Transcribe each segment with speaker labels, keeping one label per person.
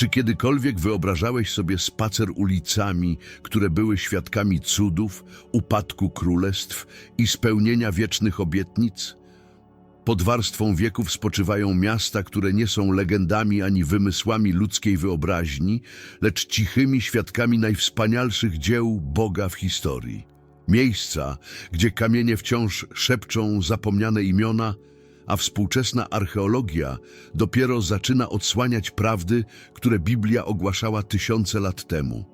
Speaker 1: Czy kiedykolwiek wyobrażałeś sobie spacer ulicami, które były świadkami cudów, upadku królestw i spełnienia wiecznych obietnic? Pod warstwą wieków spoczywają miasta, które nie są legendami ani wymysłami ludzkiej wyobraźni, lecz cichymi świadkami najwspanialszych dzieł Boga w historii. Miejsca, gdzie kamienie wciąż szepczą zapomniane imiona, a współczesna archeologia dopiero zaczyna odsłaniać prawdy, które Biblia ogłaszała tysiące lat temu.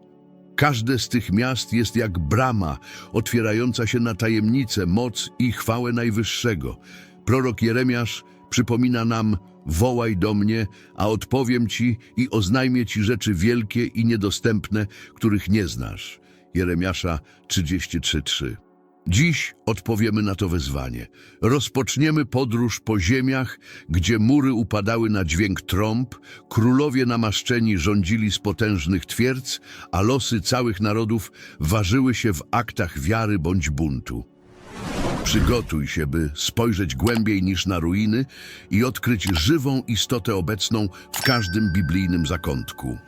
Speaker 1: Każde z tych miast jest jak brama otwierająca się na tajemnicę, moc i chwałę Najwyższego. Prorok Jeremiasz przypomina nam: Wołaj do mnie, a odpowiem ci i oznajmię ci rzeczy wielkie i niedostępne, których nie znasz. Jeremiasza 33:3. Dziś odpowiemy na to wezwanie. Rozpoczniemy podróż po ziemiach, gdzie mury upadały na dźwięk trąb, królowie namaszczeni rządzili z potężnych twierdz, a losy całych narodów ważyły się w aktach wiary bądź buntu. Przygotuj się, by spojrzeć głębiej niż na ruiny i odkryć żywą istotę obecną w każdym biblijnym zakątku.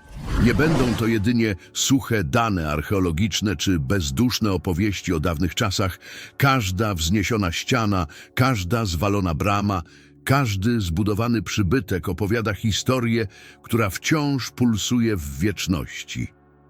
Speaker 1: Nie będą to jedynie suche dane archeologiczne czy bezduszne opowieści o dawnych czasach. Każda wzniesiona ściana, każda zwalona brama, każdy zbudowany przybytek opowiada historię, która wciąż pulsuje w wieczności.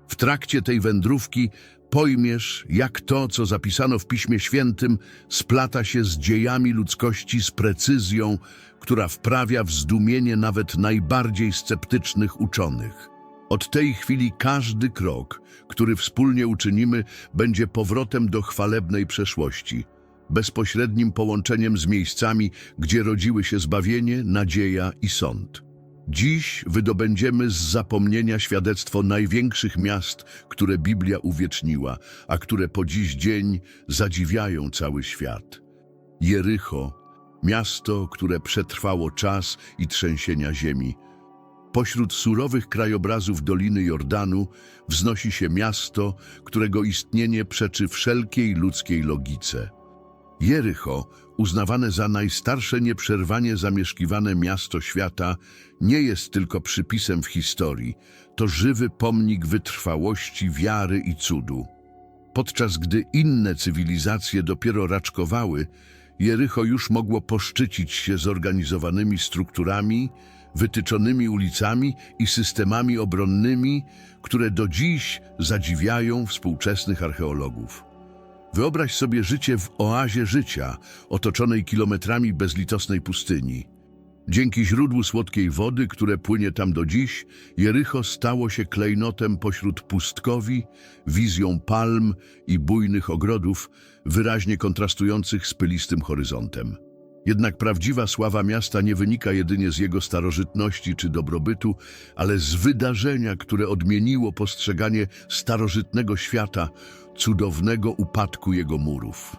Speaker 1: W trakcie tej wędrówki pojmiesz, jak to, co zapisano w Piśmie Świętym, splata się z dziejami ludzkości z precyzją, która wprawia w zdumienie nawet najbardziej sceptycznych uczonych. Od tej chwili każdy krok, który wspólnie uczynimy, będzie powrotem do chwalebnej przeszłości, bezpośrednim połączeniem z miejscami, gdzie rodziły się zbawienie, nadzieja i sąd. Dziś wydobędziemy z zapomnienia świadectwo największych miast, które Biblia uwieczniła, a które po dziś dzień zadziwiają cały świat. Jericho, miasto, które przetrwało czas i trzęsienia ziemi. Pośród surowych krajobrazów Doliny Jordanu wznosi się miasto, którego istnienie przeczy wszelkiej ludzkiej logice. Jericho, uznawane za najstarsze nieprzerwanie zamieszkiwane miasto świata, nie jest tylko przypisem w historii, to żywy pomnik wytrwałości, wiary i cudu. Podczas gdy inne cywilizacje dopiero raczkowały, Jericho już mogło poszczycić się zorganizowanymi strukturami, wytyczonymi ulicami i systemami obronnymi, które do dziś zadziwiają współczesnych archeologów. Wyobraź sobie życie w oazie życia, otoczonej kilometrami bezlitosnej pustyni. Dzięki źródłu słodkiej wody, które płynie tam do dziś, Jericho stało się klejnotem pośród pustkowi, wizją palm i bujnych ogrodów, wyraźnie kontrastujących z pylistym horyzontem. Jednak prawdziwa sława miasta nie wynika jedynie z jego starożytności czy dobrobytu, ale z wydarzenia, które odmieniło postrzeganie starożytnego świata, cudownego upadku jego murów.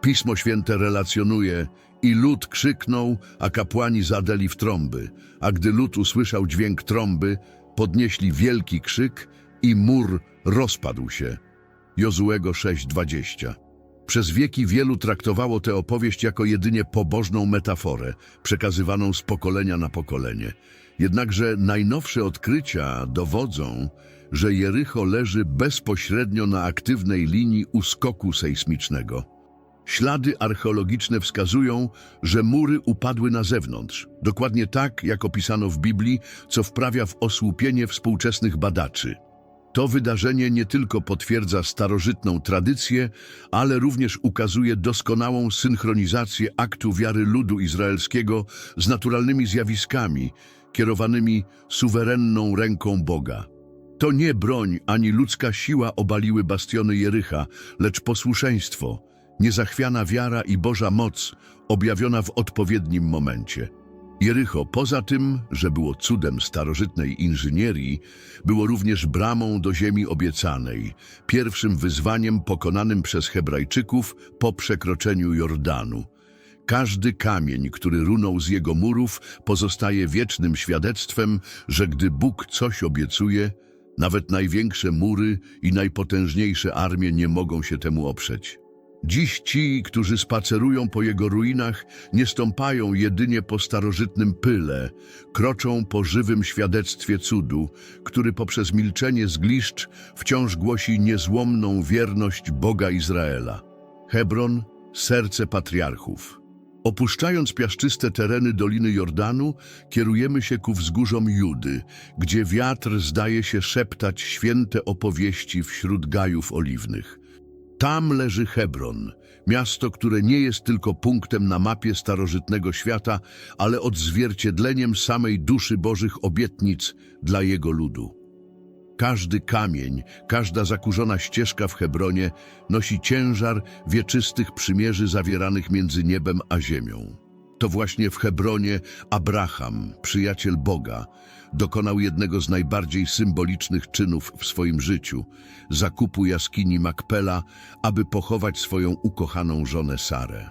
Speaker 1: Pismo Święte relacjonuje i lud krzyknął, a kapłani zadeli w trąby, a gdy lud usłyszał dźwięk trąby, podnieśli wielki krzyk i mur rozpadł się. Jozuego 6:20 przez wieki wielu traktowało tę opowieść jako jedynie pobożną metaforę, przekazywaną z pokolenia na pokolenie. Jednakże najnowsze odkrycia dowodzą, że Jericho leży bezpośrednio na aktywnej linii uskoku sejsmicznego. Ślady archeologiczne wskazują, że mury upadły na zewnątrz, dokładnie tak, jak opisano w Biblii, co wprawia w osłupienie współczesnych badaczy. To wydarzenie nie tylko potwierdza starożytną tradycję, ale również ukazuje doskonałą synchronizację aktu wiary ludu izraelskiego z naturalnymi zjawiskami, kierowanymi suwerenną ręką Boga. To nie broń ani ludzka siła obaliły bastiony Jericha, lecz posłuszeństwo, niezachwiana wiara i Boża moc objawiona w odpowiednim momencie. Jericho, poza tym, że było cudem starożytnej inżynierii, było również bramą do ziemi obiecanej, pierwszym wyzwaniem pokonanym przez Hebrajczyków po przekroczeniu Jordanu. Każdy kamień, który runął z jego murów, pozostaje wiecznym świadectwem, że gdy Bóg coś obiecuje, nawet największe mury i najpotężniejsze armie nie mogą się temu oprzeć. Dziś ci, którzy spacerują po jego ruinach, nie stąpają jedynie po starożytnym pyle, kroczą po żywym świadectwie cudu, który poprzez milczenie zgliszcz wciąż głosi niezłomną wierność Boga Izraela. Hebron, serce patriarchów. Opuszczając piaszczyste tereny Doliny Jordanu, kierujemy się ku wzgórzom Judy, gdzie wiatr zdaje się szeptać święte opowieści wśród gajów oliwnych. Tam leży Hebron, miasto, które nie jest tylko punktem na mapie starożytnego świata, ale odzwierciedleniem samej duszy Bożych obietnic dla jego ludu. Każdy kamień, każda zakurzona ścieżka w Hebronie nosi ciężar wieczystych przymierzy zawieranych między niebem a ziemią. To właśnie w Hebronie Abraham, przyjaciel Boga, dokonał jednego z najbardziej symbolicznych czynów w swoim życiu zakupu jaskini Makpela, aby pochować swoją ukochaną żonę Sarę.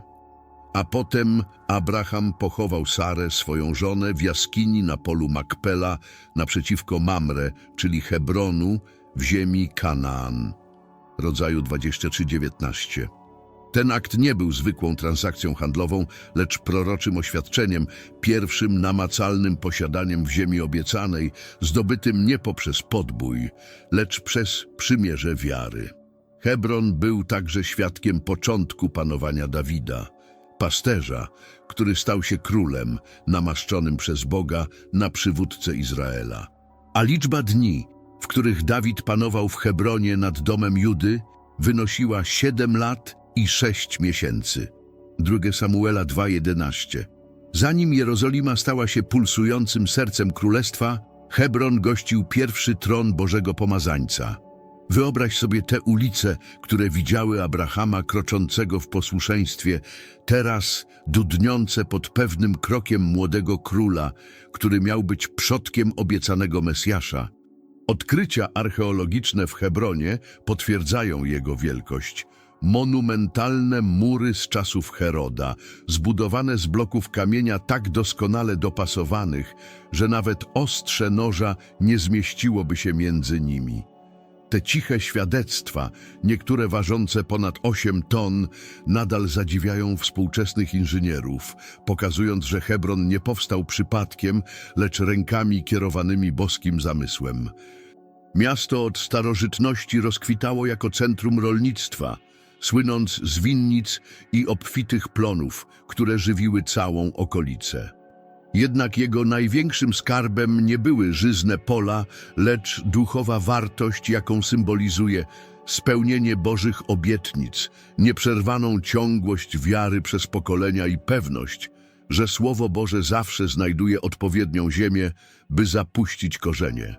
Speaker 1: A potem Abraham pochował Sarę, swoją żonę, w jaskini na polu Makpela naprzeciwko Mamre, czyli Hebronu, w ziemi Kanaan. Rodzaju 23:19. Ten akt nie był zwykłą transakcją handlową, lecz proroczym oświadczeniem, pierwszym namacalnym posiadaniem w ziemi obiecanej, zdobytym nie poprzez podbój, lecz przez przymierze wiary. Hebron był także świadkiem początku panowania Dawida, pasterza, który stał się królem, namaszczonym przez Boga na przywódcę Izraela. A liczba dni, w których Dawid panował w Hebronie nad domem Judy, wynosiła siedem lat i sześć miesięcy. 2 Samuela 2:11. Zanim Jerozolima stała się pulsującym sercem królestwa, Hebron gościł pierwszy tron Bożego Pomazańca. Wyobraź sobie te ulice, które widziały Abrahama kroczącego w posłuszeństwie, teraz dudniące pod pewnym krokiem młodego króla, który miał być przodkiem obiecanego Mesjasza. Odkrycia archeologiczne w Hebronie potwierdzają jego wielkość. Monumentalne mury z czasów Heroda, zbudowane z bloków kamienia tak doskonale dopasowanych, że nawet ostrze noża nie zmieściłoby się między nimi. Te ciche świadectwa, niektóre ważące ponad 8 ton, nadal zadziwiają współczesnych inżynierów, pokazując, że Hebron nie powstał przypadkiem, lecz rękami kierowanymi boskim zamysłem. Miasto od starożytności rozkwitało jako centrum rolnictwa, słynąc z winnic i obfitych plonów, które żywiły całą okolicę. Jednak jego największym skarbem nie były żyzne pola, lecz duchowa wartość, jaką symbolizuje spełnienie Bożych obietnic, nieprzerwaną ciągłość wiary przez pokolenia i pewność, że Słowo Boże zawsze znajduje odpowiednią ziemię, by zapuścić korzenie.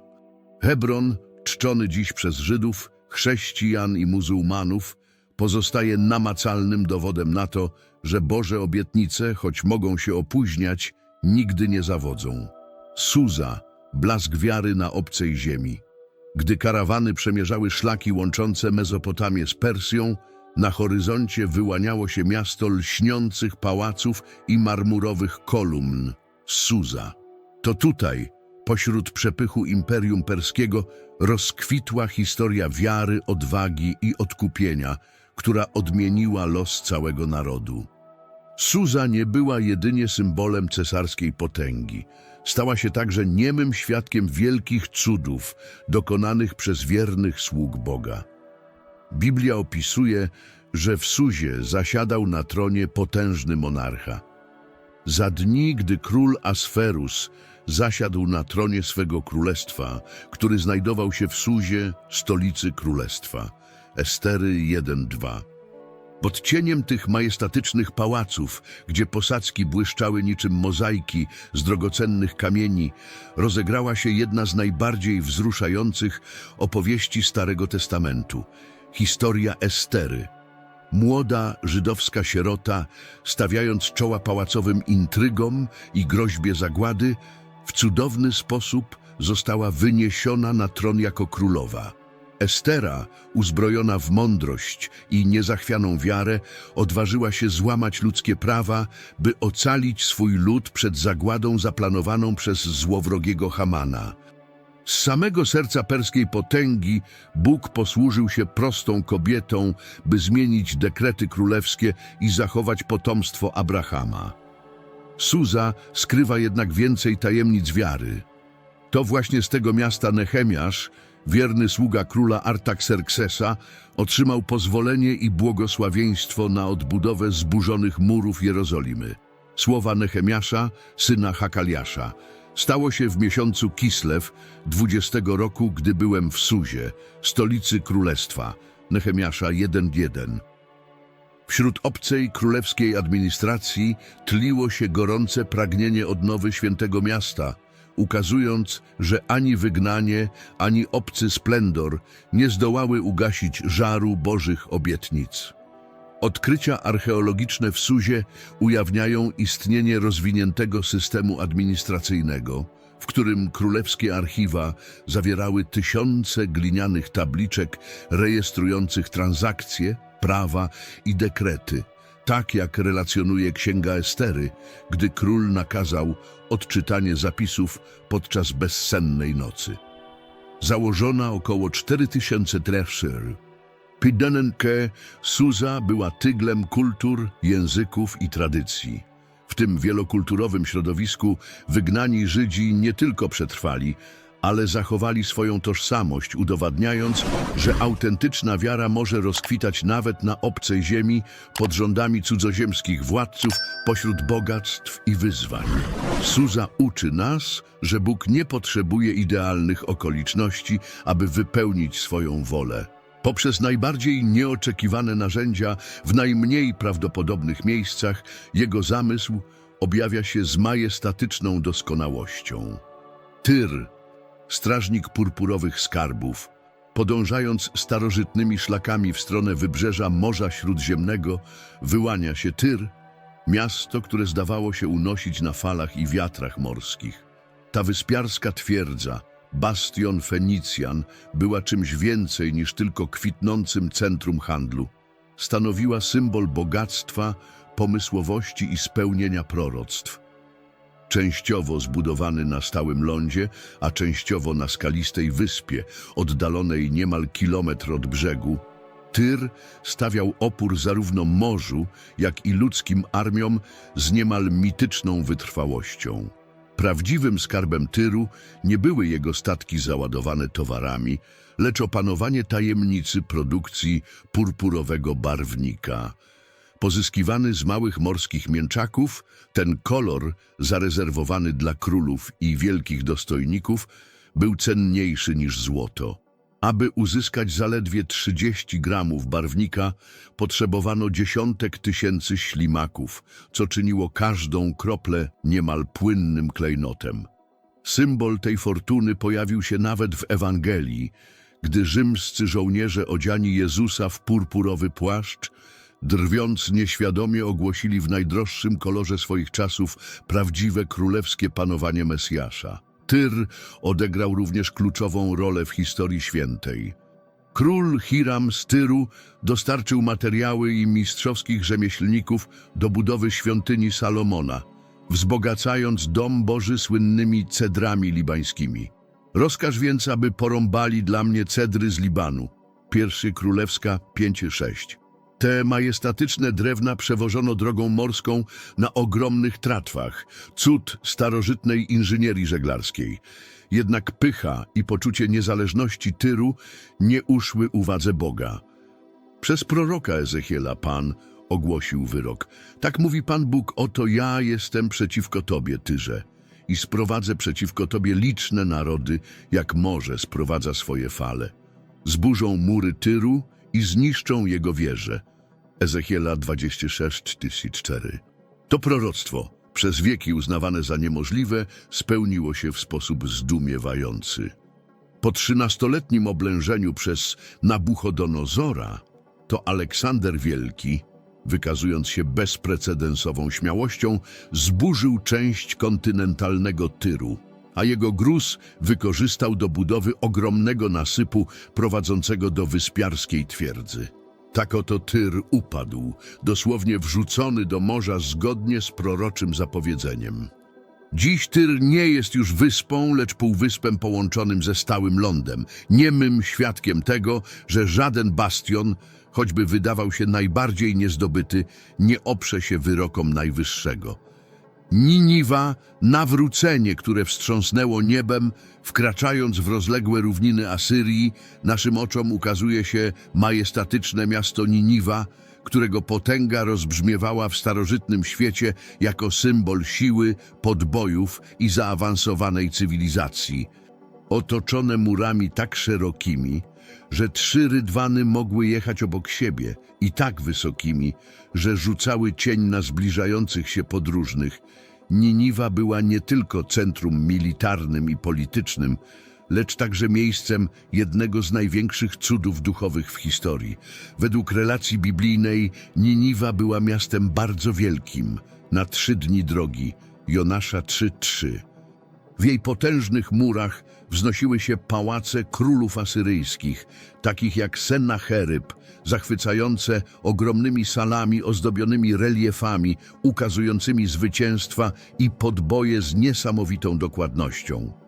Speaker 1: Hebron, czczony dziś przez Żydów, chrześcijan i muzułmanów, pozostaje namacalnym dowodem na to, że Boże obietnice, choć mogą się opóźniać, nigdy nie zawodzą. Suza, blask wiary na obcej ziemi. Gdy karawany przemierzały szlaki łączące Mezopotamię z Persją, na horyzoncie wyłaniało się miasto lśniących pałaców i marmurowych kolumn Suza. To tutaj, pośród przepychu Imperium Perskiego, rozkwitła historia wiary, odwagi i odkupienia, która odmieniła los całego narodu. Suza nie była jedynie symbolem cesarskiej potęgi. Stała się także niemym świadkiem wielkich cudów dokonanych przez wiernych sług Boga. Biblia opisuje, że w Suzie zasiadał na tronie potężny monarcha. Za dni, gdy król Asferus zasiadł na tronie swego królestwa, który znajdował się w Suzie, stolicy królestwa. Estery 1-2. Pod cieniem tych majestatycznych pałaców, gdzie posadzki błyszczały niczym mozaiki z drogocennych kamieni, rozegrała się jedna z najbardziej wzruszających opowieści Starego Testamentu historia Estery. Młoda żydowska sierota, stawiając czoła pałacowym intrygom i groźbie zagłady, w cudowny sposób została wyniesiona na tron jako królowa. Estera, uzbrojona w mądrość i niezachwianą wiarę, odważyła się złamać ludzkie prawa, by ocalić swój lud przed zagładą zaplanowaną przez złowrogiego Hamana. Z samego serca perskiej potęgi Bóg posłużył się prostą kobietą, by zmienić dekrety królewskie i zachować potomstwo Abrahama. Suza skrywa jednak więcej tajemnic wiary. To właśnie z tego miasta Nehemiasz, wierny sługa króla Artaxerxesa, otrzymał pozwolenie i błogosławieństwo na odbudowę zburzonych murów Jerozolimy. Słowa Nehemiasza, syna Hakaliasza. Stało się w miesiącu Kislew, 20 roku, gdy byłem w Suzie, stolicy królestwa. Nehemiasza 1.1. Wśród obcej królewskiej administracji tliło się gorące pragnienie odnowy świętego miasta, ukazując, że ani wygnanie, ani obcy splendor nie zdołały ugasić żaru bożych obietnic. Odkrycia archeologiczne w Suzie ujawniają istnienie rozwiniętego systemu administracyjnego, w którym królewskie archiwa zawierały tysiące glinianych tabliczek rejestrujących transakcje, prawa i dekrety, tak jak relacjonuje Księga Estery, gdy król nakazał odczytanie zapisów podczas bezsennej nocy. Założona około 4000 Trefszyr, Pidenenke Suza była tyglem kultur, języków i tradycji. W tym wielokulturowym środowisku wygnani Żydzi nie tylko przetrwali, ale zachowali swoją tożsamość, udowadniając, że autentyczna wiara może rozkwitać nawet na obcej ziemi pod rządami cudzoziemskich władców pośród bogactw i wyzwań. Suza uczy nas, że Bóg nie potrzebuje idealnych okoliczności, aby wypełnić swoją wolę. Poprzez najbardziej nieoczekiwane narzędzia w najmniej prawdopodobnych miejscach jego zamysł objawia się z majestatyczną doskonałością. Tyr, strażnik purpurowych skarbów, podążając starożytnymi szlakami w stronę wybrzeża Morza Śródziemnego, wyłania się Tyr, miasto, które zdawało się unosić na falach i wiatrach morskich. Ta wyspiarska twierdza, bastion Fenicjan, była czymś więcej niż tylko kwitnącym centrum handlu. Stanowiła symbol bogactwa, pomysłowości i spełnienia proroctw. Częściowo zbudowany na stałym lądzie, a częściowo na skalistej wyspie, oddalonej niemal kilometr od brzegu, Tyr stawiał opór zarówno morzu, jak i ludzkim armiom z niemal mityczną wytrwałością. Prawdziwym skarbem Tyru nie były jego statki załadowane towarami, lecz opanowanie tajemnicy produkcji purpurowego barwnika. Pozyskiwany z małych morskich mięczaków, ten kolor, zarezerwowany dla królów i wielkich dostojników, był cenniejszy niż złoto. Aby uzyskać zaledwie 30 gramów barwnika, potrzebowano dziesiątek tysięcy ślimaków, co czyniło każdą kroplę niemal płynnym klejnotem. Symbol tej fortuny pojawił się nawet w Ewangelii, gdy rzymscy żołnierze odziani Jezusa w purpurowy płaszcz, drwiąc nieświadomie ogłosili w najdroższym kolorze swoich czasów prawdziwe królewskie panowanie Mesjasza. Tyr odegrał również kluczową rolę w historii świętej. Król Hiram z Tyru dostarczył materiały i mistrzowskich rzemieślników do budowy świątyni Salomona, wzbogacając dom Boży słynnymi cedrami libańskimi. Rozkaż więc, aby porąbali dla mnie cedry z Libanu. Pierwszy Królewska 5-6. Te majestatyczne drewna przewożono drogą morską na ogromnych tratwach, cud starożytnej inżynierii żeglarskiej. Jednak pycha i poczucie niezależności Tyru nie uszły uwadze Boga. Przez proroka Ezechiela Pan ogłosił wyrok. Tak mówi Pan Bóg, oto ja jestem przeciwko Tobie, Tyrze, i sprowadzę przeciwko Tobie liczne narody, jak morze sprowadza swoje fale. Zburzą mury Tyru i zniszczą jego wieże. Ezechiela 26:4. To proroctwo, przez wieki uznawane za niemożliwe, spełniło się w sposób zdumiewający. Po trzynastoletnim oblężeniu przez Nabuchodonozora, to Aleksander Wielki, wykazując się bezprecedensową śmiałością, zburzył część kontynentalnego Tyru, a jego gruz wykorzystał do budowy ogromnego nasypu prowadzącego do wyspiarskiej twierdzy. Tak oto Tyr upadł, dosłownie wrzucony do morza zgodnie z proroczym zapowiedzeniem. Dziś Tyr nie jest już wyspą, lecz półwyspem połączonym ze stałym lądem. Niemym świadkiem tego, że żaden bastion, choćby wydawał się najbardziej niezdobyty, nie oprze się wyrokom Najwyższego. Niniwa, nawrócenie, które wstrząsnęło niebem, wkraczając w rozległe równiny Asyrii, naszym oczom ukazuje się majestatyczne miasto Niniwa, którego potęga rozbrzmiewała w starożytnym świecie jako symbol siły, podbojów i zaawansowanej cywilizacji. Otoczone murami tak szerokimi, że trzy rydwany mogły jechać obok siebie i tak wysokimi, że rzucały cień na zbliżających się podróżnych, Niniwa była nie tylko centrum militarnym i politycznym, lecz także miejscem jednego z największych cudów duchowych w historii. Według relacji biblijnej Niniwa była miastem bardzo wielkim, na trzy dni drogi, Jonasza 3:3. W jej potężnych murach wznosiły się pałace królów asyryjskich, takich jak Sennacheryb, zachwycające ogromnymi salami ozdobionymi reliefami, ukazującymi zwycięstwa i podboje z niesamowitą dokładnością.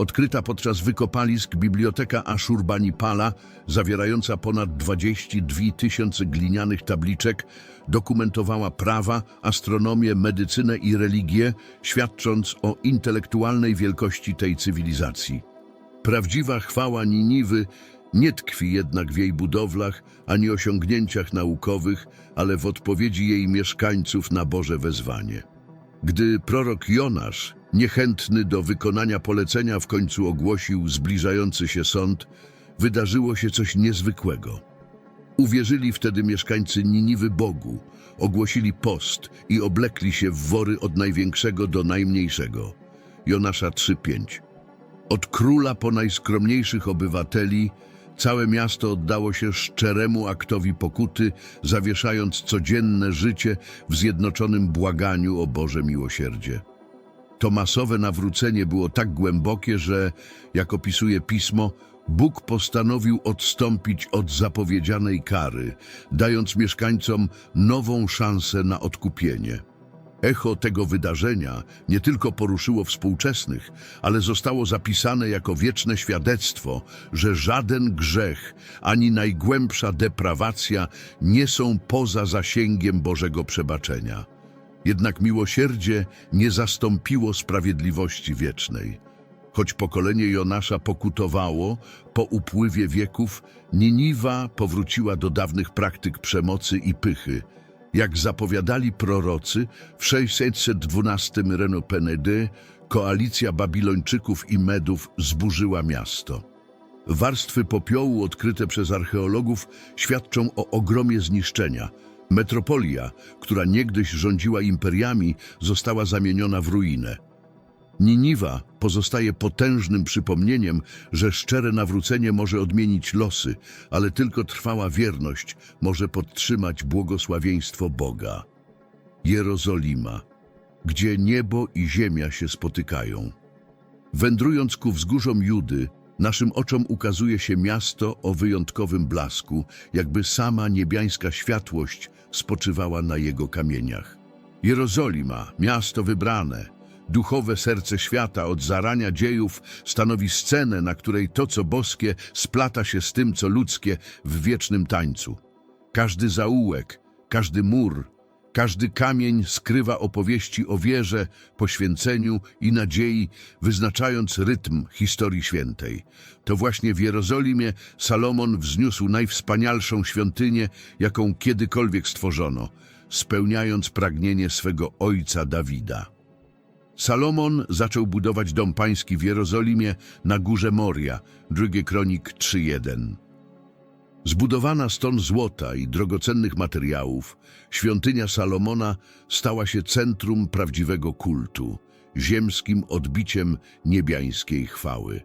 Speaker 1: Odkryta podczas wykopalisk biblioteka Ashurbanipala, zawierająca ponad 22 tysiące glinianych tabliczek, dokumentowała prawa, astronomię, medycynę i religię, świadcząc o intelektualnej wielkości tej cywilizacji. Prawdziwa chwała Niniwy nie tkwi jednak w jej budowlach ani osiągnięciach naukowych, ale w odpowiedzi jej mieszkańców na Boże wezwanie. Gdy prorok Jonasz, niechętny do wykonania polecenia, w końcu ogłosił zbliżający się sąd, wydarzyło się coś niezwykłego. Uwierzyli wtedy mieszkańcy Niniwy Bogu, ogłosili post i oblekli się w wory od największego do najmniejszego. Jonasza 3:5. Od króla po najskromniejszych obywateli całe miasto oddało się szczeremu aktowi pokuty, zawieszając codzienne życie w zjednoczonym błaganiu o Boże miłosierdzie. To masowe nawrócenie było tak głębokie, że, jak opisuje pismo, Bóg postanowił odstąpić od zapowiedzianej kary, dając mieszkańcom nową szansę na odkupienie. Echo tego wydarzenia nie tylko poruszyło współczesnych, ale zostało zapisane jako wieczne świadectwo, że żaden grzech ani najgłębsza deprawacja nie są poza zasięgiem Bożego przebaczenia. Jednak miłosierdzie nie zastąpiło sprawiedliwości wiecznej. Choć pokolenie Jonasza pokutowało, po upływie wieków Niniwa powróciła do dawnych praktyk przemocy i pychy. Jak zapowiadali prorocy, w 612 Renopenedy koalicja Babilończyków i Medów zburzyła miasto. Warstwy popiołu odkryte przez archeologów świadczą o ogromie zniszczenia. Metropolia, która niegdyś rządziła imperiami, została zamieniona w ruinę. Niniwa pozostaje potężnym przypomnieniem, że szczere nawrócenie może odmienić losy, ale tylko trwała wierność może podtrzymać błogosławieństwo Boga. Jerozolima, gdzie niebo i ziemia się spotykają. Wędrując ku wzgórzom Judy, naszym oczom ukazuje się miasto o wyjątkowym blasku, jakby sama niebiańska światłość spoczywała na jego kamieniach. Jerozolima, miasto wybrane, duchowe serce świata od zarania dziejów stanowi scenę, na której to, co boskie, splata się z tym, co ludzkie w wiecznym tańcu. Każdy zaułek, każdy mur, każdy kamień skrywa opowieści o wierze, poświęceniu i nadziei, wyznaczając rytm historii świętej. To właśnie w Jerozolimie Salomon wzniósł najwspanialszą świątynię, jaką kiedykolwiek stworzono, spełniając pragnienie swego ojca Dawida. Salomon zaczął budować dom pański w Jerozolimie na górze Moria, drugie kronik 3.1. Zbudowana z ton złota i drogocennych materiałów, świątynia Salomona stała się centrum prawdziwego kultu, ziemskim odbiciem niebiańskiej chwały.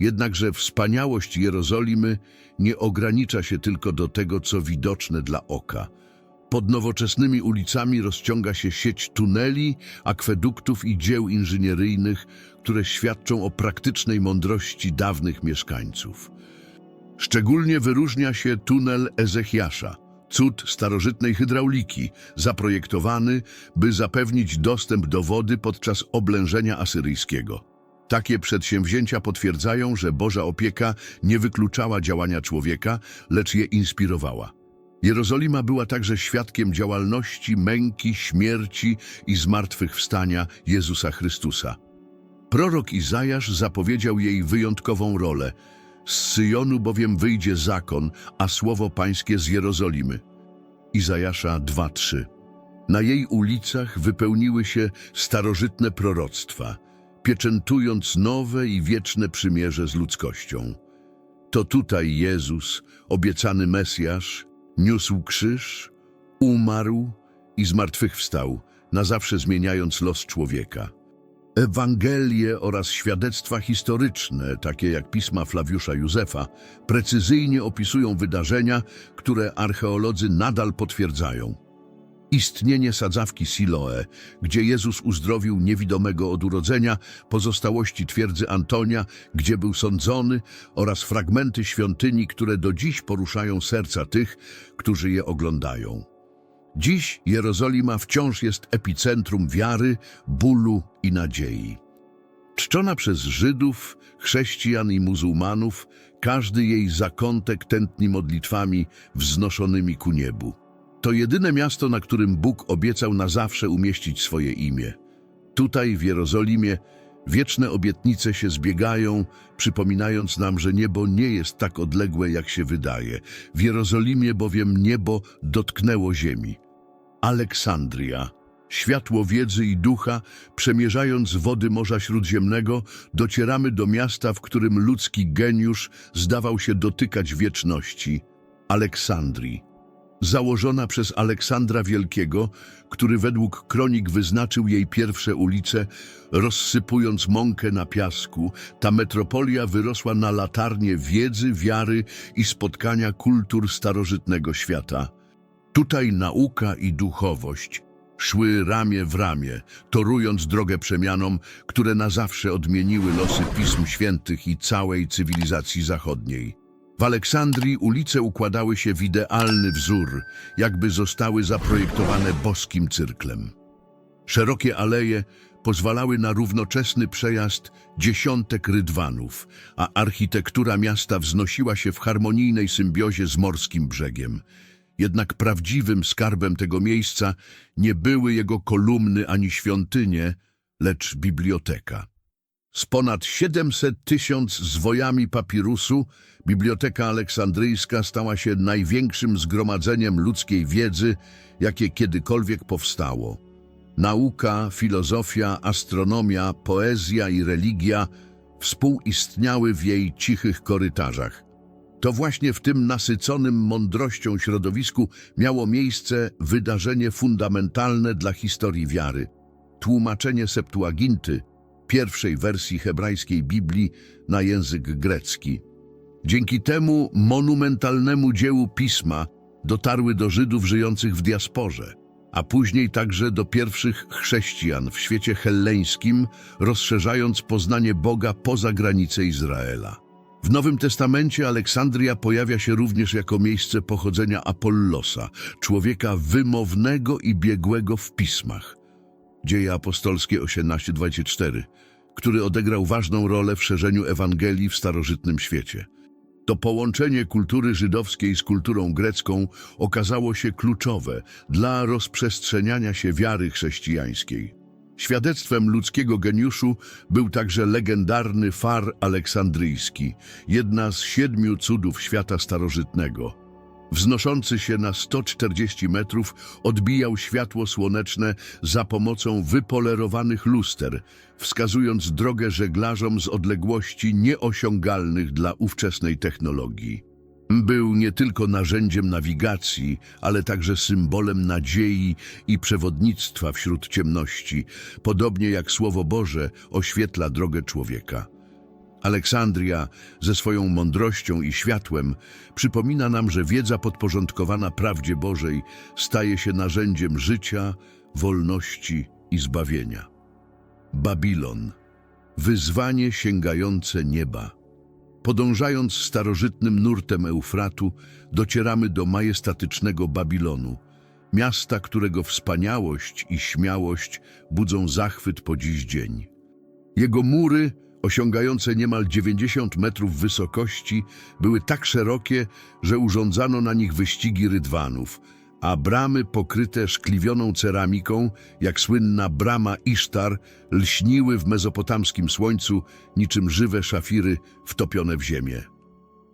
Speaker 1: Jednakże wspaniałość Jerozolimy nie ogranicza się tylko do tego, co widoczne dla oka. Pod nowoczesnymi ulicami rozciąga się sieć tuneli, akweduktów i dzieł inżynieryjnych, które świadczą o praktycznej mądrości dawnych mieszkańców. Szczególnie wyróżnia się tunel Ezechiasza. Cud starożytnej hydrauliki, zaprojektowany, by zapewnić dostęp do wody podczas oblężenia asyryjskiego. Takie przedsięwzięcia potwierdzają, że Boża opieka nie wykluczała działania człowieka, lecz je inspirowała. Jerozolima była także świadkiem działalności, męki, śmierci i zmartwychwstania Jezusa Chrystusa. Prorok Izajasz zapowiedział jej wyjątkową rolę. Z Syjonu bowiem wyjdzie zakon, a słowo pańskie z Jerozolimy. Izajasza 2:3. Na jej ulicach wypełniły się starożytne proroctwa, pieczętując nowe i wieczne przymierze z ludzkością. To tutaj Jezus, obiecany Mesjasz, niósł krzyż, umarł i zmartwychwstał, na zawsze zmieniając los człowieka. Ewangelie oraz świadectwa historyczne, takie jak pisma Flawiusza Józefa, precyzyjnie opisują wydarzenia, które archeolodzy nadal potwierdzają. Istnienie sadzawki Siloe, gdzie Jezus uzdrowił niewidomego od urodzenia, pozostałości twierdzy Antonia, gdzie był sądzony, oraz fragmenty świątyni, które do dziś poruszają serca tych, którzy je oglądają. Dziś Jerozolima wciąż jest epicentrum wiary, bólu i nadziei. Czczona przez Żydów, chrześcijan i muzułmanów, każdy jej zakątek tętni modlitwami wznoszonymi ku niebu. To jedyne miasto, na którym Bóg obiecał na zawsze umieścić swoje imię. Tutaj, w Jerozolimie, wieczne obietnice się zbiegają, przypominając nam, że niebo nie jest tak odległe, jak się wydaje. W Jerozolimie bowiem niebo dotknęło ziemi. Aleksandria, światło wiedzy i ducha, przemierzając wody Morza Śródziemnego, docieramy do miasta, w którym ludzki geniusz zdawał się dotykać wieczności Aleksandrii. Założona przez Aleksandra Wielkiego, który według kronik wyznaczył jej pierwsze ulice, rozsypując mąkę na piasku, ta metropolia wyrosła na latarnię wiedzy, wiary i spotkania kultur starożytnego świata. Tutaj nauka i duchowość szły ramię w ramię, torując drogę przemianom, które na zawsze odmieniły losy Pism Świętych i całej cywilizacji zachodniej. W Aleksandrii ulice układały się w idealny wzór, jakby zostały zaprojektowane boskim cyrklem. Szerokie aleje pozwalały na równoczesny przejazd dziesiątek rydwanów, a architektura miasta wznosiła się w harmonijnej symbiozie z morskim brzegiem. Jednak prawdziwym skarbem tego miejsca nie były jego kolumny ani świątynie, lecz biblioteka. Z ponad 700 tysiąc zwojami papirusu, Biblioteka Aleksandryjska stała się największym zgromadzeniem ludzkiej wiedzy, jakie kiedykolwiek powstało. Nauka, filozofia, astronomia, poezja i religia współistniały w jej cichych korytarzach. To właśnie w tym nasyconym mądrością środowisku miało miejsce wydarzenie fundamentalne dla historii wiary. Tłumaczenie Septuaginty, pierwszej wersji hebrajskiej Biblii na język grecki. Dzięki temu monumentalnemu dziełu pisma dotarły do Żydów żyjących w diasporze, a później także do pierwszych chrześcijan w świecie helleńskim, rozszerzając poznanie Boga poza granice Izraela. W Nowym Testamencie Aleksandria pojawia się również jako miejsce pochodzenia Apollosa, człowieka wymownego i biegłego w pismach. Dzieje apostolskie 18:24, który odegrał ważną rolę w szerzeniu Ewangelii w starożytnym świecie. To połączenie kultury żydowskiej z kulturą grecką okazało się kluczowe dla rozprzestrzeniania się wiary chrześcijańskiej. Świadectwem ludzkiego geniuszu był także legendarny far aleksandryjski, jedna z siedmiu cudów świata starożytnego. Wznoszący się na 140 metrów odbijał światło słoneczne za pomocą wypolerowanych luster, wskazując drogę żeglarzom z odległości nieosiągalnych dla ówczesnej technologii. Był nie tylko narzędziem nawigacji, ale także symbolem nadziei i przewodnictwa wśród ciemności, podobnie jak Słowo Boże oświetla drogę człowieka. Aleksandria ze swoją mądrością i światłem przypomina nam, że wiedza podporządkowana prawdzie Bożej staje się narzędziem życia, wolności i zbawienia. Babilon. Wyzwanie sięgające nieba. Podążając starożytnym nurtem Eufratu, docieramy do majestatycznego Babilonu, miasta, którego wspaniałość i śmiałość budzą zachwyt po dziś dzień. Jego mury, osiągające niemal 90 metrów wysokości, były tak szerokie, że urządzano na nich wyścigi rydwanów, a bramy pokryte szkliwioną ceramiką, jak słynna brama Isztar, lśniły w mezopotamskim słońcu niczym żywe szafiry wtopione w ziemię.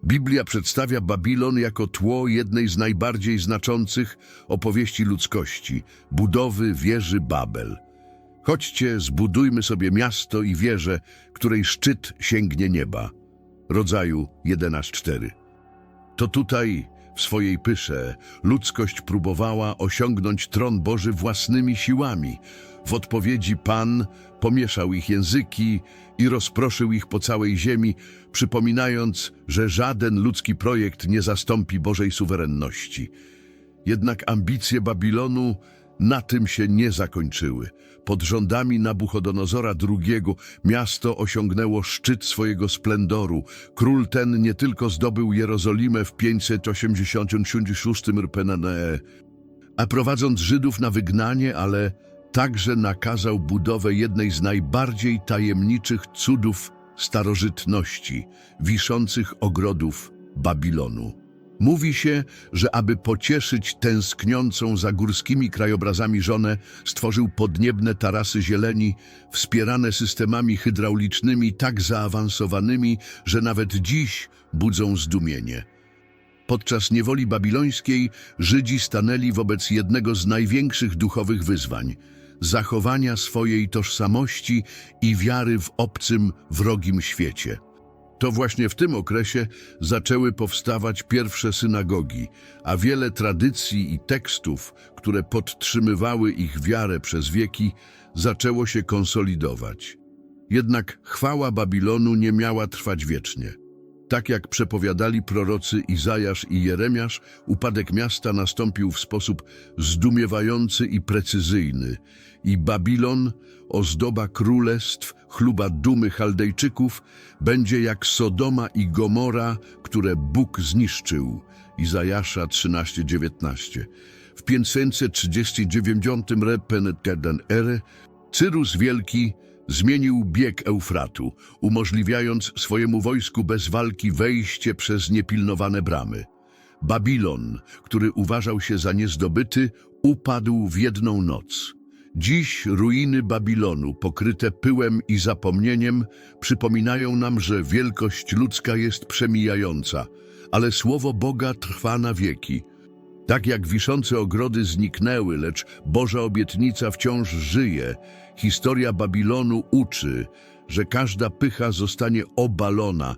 Speaker 1: Biblia przedstawia Babilon jako tło jednej z najbardziej znaczących opowieści ludzkości budowy wieży Babel. Chodźcie, zbudujmy sobie miasto i wieżę, której szczyt sięgnie nieba. Rodzaju 11.4. To tutaj, w swojej pysze, ludzkość próbowała osiągnąć tron Boży własnymi siłami. W odpowiedzi Pan pomieszał ich języki i rozproszył ich po całej ziemi, przypominając, że żaden ludzki projekt nie zastąpi Bożej suwerenności. Jednak ambicje Babilonu na tym się nie zakończyły. Pod rządami Nabuchodonozora II miasto osiągnęło szczyt swojego splendoru. Król ten nie tylko zdobył Jerozolimę w 586 RPNE, a prowadząc Żydów na wygnanie, ale także nakazał budowę jednej z najbardziej tajemniczych cudów starożytności, wiszących ogrodów Babilonu. Mówi się, że aby pocieszyć tęskniącą za górskimi krajobrazami żonę, stworzył podniebne tarasy zieleni, wspierane systemami hydraulicznymi tak zaawansowanymi, że nawet dziś budzą zdumienie. Podczas niewoli babilońskiej Żydzi stanęli wobec jednego z największych duchowych wyzwań zachowania swojej tożsamości i wiary w obcym, wrogim świecie. To właśnie w tym okresie zaczęły powstawać pierwsze synagogi, a wiele tradycji i tekstów, które podtrzymywały ich wiarę przez wieki, zaczęło się konsolidować. Jednak chwała Babilonu nie miała trwać wiecznie. Tak jak przepowiadali prorocy Izajasz i Jeremiasz, upadek miasta nastąpił w sposób zdumiewający i precyzyjny. I Babilon, ozdoba królestw, chluba dumy Chaldejczyków, będzie jak Sodoma i Gomora, które Bóg zniszczył. Izajasza 13:19. W 539 repenetkaden ery Cyrus Wielki zmienił bieg Eufratu, umożliwiając swojemu wojsku bez walki wejście przez niepilnowane bramy. Babilon, który uważał się za niezdobyty, upadł w jedną noc. Dziś ruiny Babilonu, pokryte pyłem i zapomnieniem, przypominają nam, że wielkość ludzka jest przemijająca, ale słowo Boga trwa na wieki. Tak jak wiszące ogrody zniknęły, lecz Boża obietnica wciąż żyje, historia Babilonu uczy, że każda pycha zostanie obalona,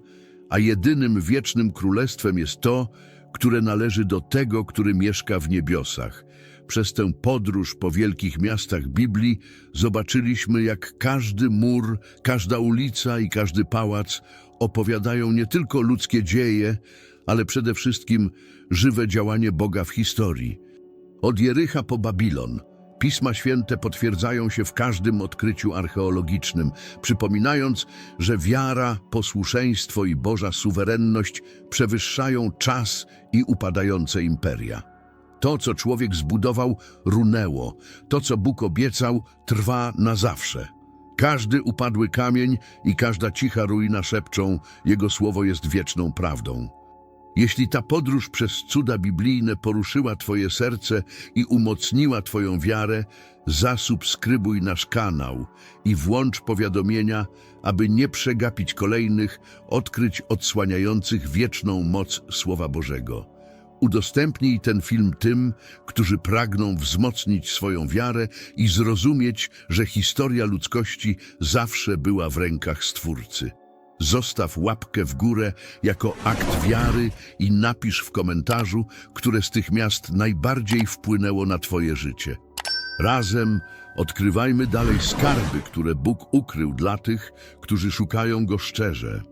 Speaker 1: a jedynym wiecznym królestwem jest to, które należy do tego, który mieszka w niebiosach. Przez tę podróż po wielkich miastach Biblii zobaczyliśmy, jak każdy mur, każda ulica i każdy pałac opowiadają nie tylko ludzkie dzieje, ale przede wszystkim żywe działanie Boga w historii. Od Jericha po Babilon Pisma Święte potwierdzają się w każdym odkryciu archeologicznym, przypominając, że wiara, posłuszeństwo i Boża suwerenność przewyższają czas i upadające imperia. To, co człowiek zbudował, runęło. To, co Bóg obiecał, trwa na zawsze. Każdy upadły kamień i każda cicha ruina szepczą, Jego słowo jest wieczną prawdą. Jeśli ta podróż przez cuda biblijne poruszyła Twoje serce i umocniła Twoją wiarę, zasubskrybuj nasz kanał i włącz powiadomienia, aby nie przegapić kolejnych, odkryć odsłaniających wieczną moc Słowa Bożego. Udostępnij ten film tym, którzy pragną wzmocnić swoją wiarę i zrozumieć, że historia ludzkości zawsze była w rękach Stwórcy. Zostaw łapkę w górę jako akt wiary i napisz w komentarzu, które z tych miast najbardziej wpłynęło na Twoje życie. Razem odkrywajmy dalej skarby, które Bóg ukrył dla tych, którzy szukają Go szczerze.